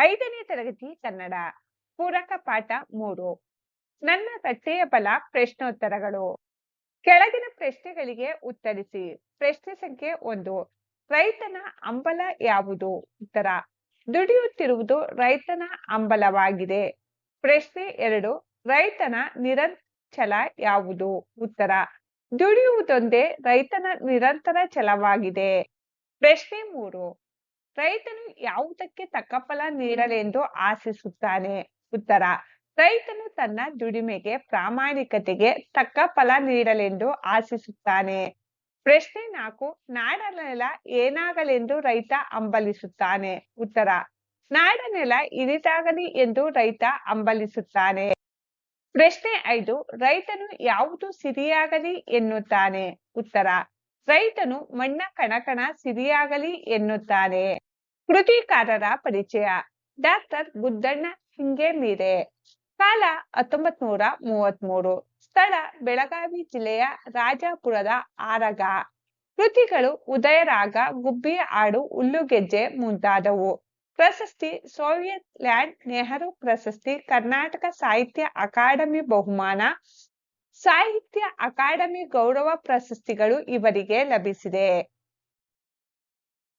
ಐದನೇ ತರಗತಿ ಕನ್ನಡ, ಪೂರಕ ಪಾಠ ಮೂರು. ನನ್ನ ತಟ್ಟೆಯ ಬಲ ಪ್ರಶ್ನೋತ್ತರಗಳು. ಕೆಳಗಿನ ಪ್ರಶ್ನೆಗಳಿಗೆ ಉತ್ತರಿಸಿ. ಪ್ರಶ್ನೆ ಸಂಖ್ಯೆ ಒಂದು. ರೈತನ ಅಂಬಲ ಯಾವುದು? ಉತ್ತರ. ದುಡಿಯುತ್ತಿರುವುದು ರೈತನ ಅಂಬಲವಾಗಿದೆ ಪ್ರಶ್ನೆ ಎರಡು. ರೈತನ ನಿರಂತರ ಯಾವುದು? ಉತ್ತರ. ದುಡಿಯುವುದೊಂದೇ ರೈತನ ನಿರಂತರ ಛಲವಾಗಿದೆ. ಪ್ರಶ್ನೆ ಮೂರು. ರೈತನು ಯಾವುದಕ್ಕೆ ತಕ್ಕ ಫಲ ನೀಡಲೆಂದು ಆಶಿಸುತ್ತಾನೆ? ಉತ್ತರ ರೈತನು ತನ್ನ ದುಡಿಮೆಗೆ ಪ್ರಾಮಾಣಿಕತೆಗೆ ತಕ್ಕ ಫಲ ನೀಡಲೆಂದು ಆಶಿಸುತ್ತಾನೆ. ಪ್ರಶ್ನೆ ನಾಲ್ಕು ನಾಡನೆಲ ಏನಾಗಲೆಂದು ರೈತ ಅಂಬಲಿಸುತ್ತಾನೆ ಉತ್ತರ ನಾಡನೆಲ ಇರಿದಾಗಲಿ ಎಂದು ರೈತ ಅಂಬಲಿಸುತ್ತಾನೆ ಪ್ರಶ್ನೆ ಐದು ರೈತನು ಯಾವುದು ಸಿರಿಯಾಗಲಿ ಎನ್ನುತ್ತಾನೆ? ಉತ್ತರ ರೈತನು ಮಣ್ಣ ಕಣಕಣ ಸಿರಿಯಾಗಲಿ ಎನ್ನುತ್ತಾನೆ. ಕೃತಿಕಾರರ ಪರಿಚಯ. ಡಾಕ್ಟರ್ ಗುದ್ದಣ್ಣ ಹಿಂಗೇಮೀರೆ. ಕಾಲ ಹತ್ತೊಂಬತ್ ನೂರ ಮೂವತ್ಮೂರು. ಸ್ಥಳ ಬೆಳಗಾವಿ ಜಿಲ್ಲೆಯ ರಾಜಾಪುರದ ಆರಗ. ಕೃತಿಗಳು ಉದಯರಾಗ, ಗುಬ್ಬಿ ಹಾಡು ಹುಲ್ಲುಗೆಜ್ಜೆ ಮುಂತಾದವು. ಪ್ರಶಸ್ತಿ ಸೋವಿಯತ್ ಲ್ಯಾಂಡ್, ನೆಹರು ಪ್ರಶಸ್ತಿ, ಕರ್ನಾಟಕ ಸಾಹಿತ್ಯ ಅಕಾಡೆಮಿ ಬಹುಮಾನ. ಸಾಹಿತ್ಯ ಅಕಾಡೆಮಿ ಗೌರವ ಪ್ರಶಸ್ತಿಗಳು ಇವರಿಗೆ ಲಭಿಸಿದೆ.